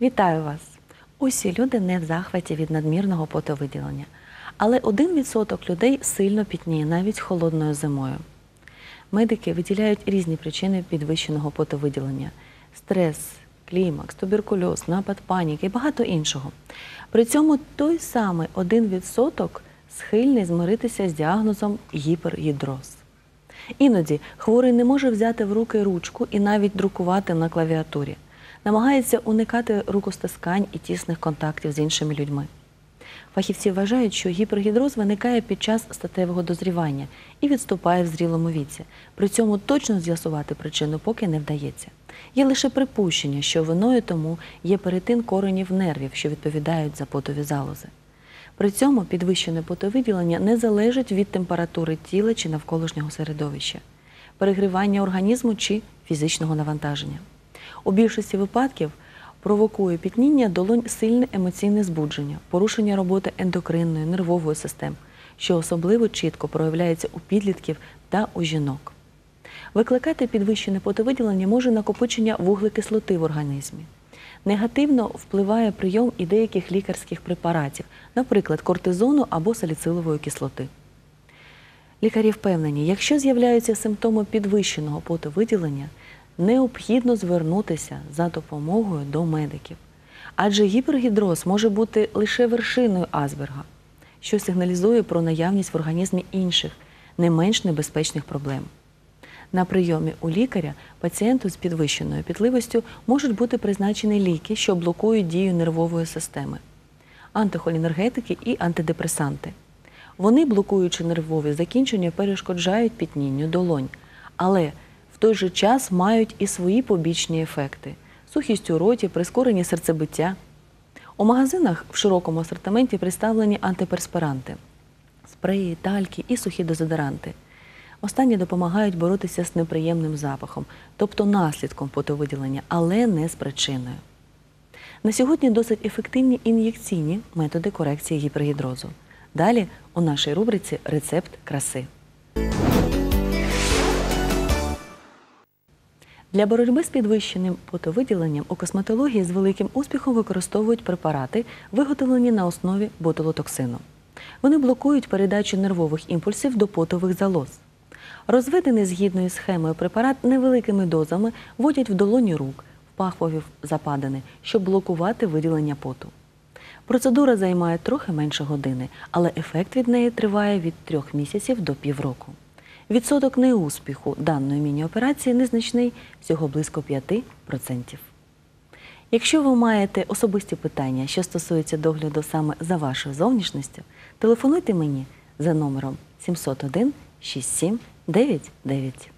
Вітаю вас! Усі люди не в захваті від надмірного потовиділення, але 1% людей сильно пітніє навіть холодною зимою. Медики виділяють різні причини підвищеного потовиділення: стрес, клімакс, туберкульоз, напад паніки і багато іншого. При цьому той самий 1% схильний змиритися з діагнозом гіпергідроз. Іноді хворий не може взяти в руки ручку і навіть друкувати на клавіатурі. Намагається уникати рукостискань і тісних контактів з іншими людьми. Фахівці вважають, що гіпергідроз виникає під час статевого дозрівання і відступає в зрілому віці. При цьому точно з'ясувати причину поки не вдається. Є лише припущення, що виною тому є перетин коренів нервів, що відповідають за потові залози. При цьому підвищене потовиділення не залежить від температури тіла чи навколишнього середовища, перегрівання організму чи фізичного навантаження. У більшості випадків провокує пітніння долонь сильне емоційне збудження, порушення роботи ендокринної, нервової систем, що особливо чітко проявляється у підлітків та у жінок. Викликати підвищене потовиділення може накопичення вуглекислоти в організмі. Негативно впливає прийом і деяких лікарських препаратів, наприклад, кортизону або саліцилової кислоти. Лікарі впевнені, якщо з'являються симптоми підвищеного потовиділення, необхідно звернутися за допомогою до медиків. Адже гіпергідроз може бути лише вершиною азберга, що сигналізує про наявність в організмі інших, не менш небезпечних проблем. На прийомі у лікаря пацієнту з підвищеною пітливостю можуть бути призначені ліки, що блокують дію нервової системи, антихолінергетики і антидепресанти. Вони, блокуючи нервові закінчення, перешкоджають пітнінню долонь, але в той же час мають і свої побічні ефекти: сухість у роті, прискорення серцебиття. У магазинах в широкому асортименті представлені антиперспиранти, спреї, тальки і сухі дезодоранти. Останні допомагають боротися з неприємним запахом, тобто наслідком потовиділення, але не з причиною. На сьогодні досить ефективні ін'єкційні методи корекції гіпергідрозу. Далі у нашій рубриці Рецепт краси. Для боротьби з підвищеним потовиділенням у косметології з великим успіхом використовують препарати, виготовлені на основі ботулотоксину. Вони блокують передачу нервових імпульсів до потових залоз. Розведений згідно із схемою препарат невеликими дозами вводять в долоні рук, в пахвові западини, щоб блокувати виділення поту. Процедура займає трохи менше години, але ефект від неї триває від трьох місяців до півроку. Відсоток неуспіху даної міні-операції незначний, всього близько 5%. Якщо ви маєте особисті питання, що стосуються догляду саме за вашою зовнішністю, телефонуйте мені за номером 701 6799.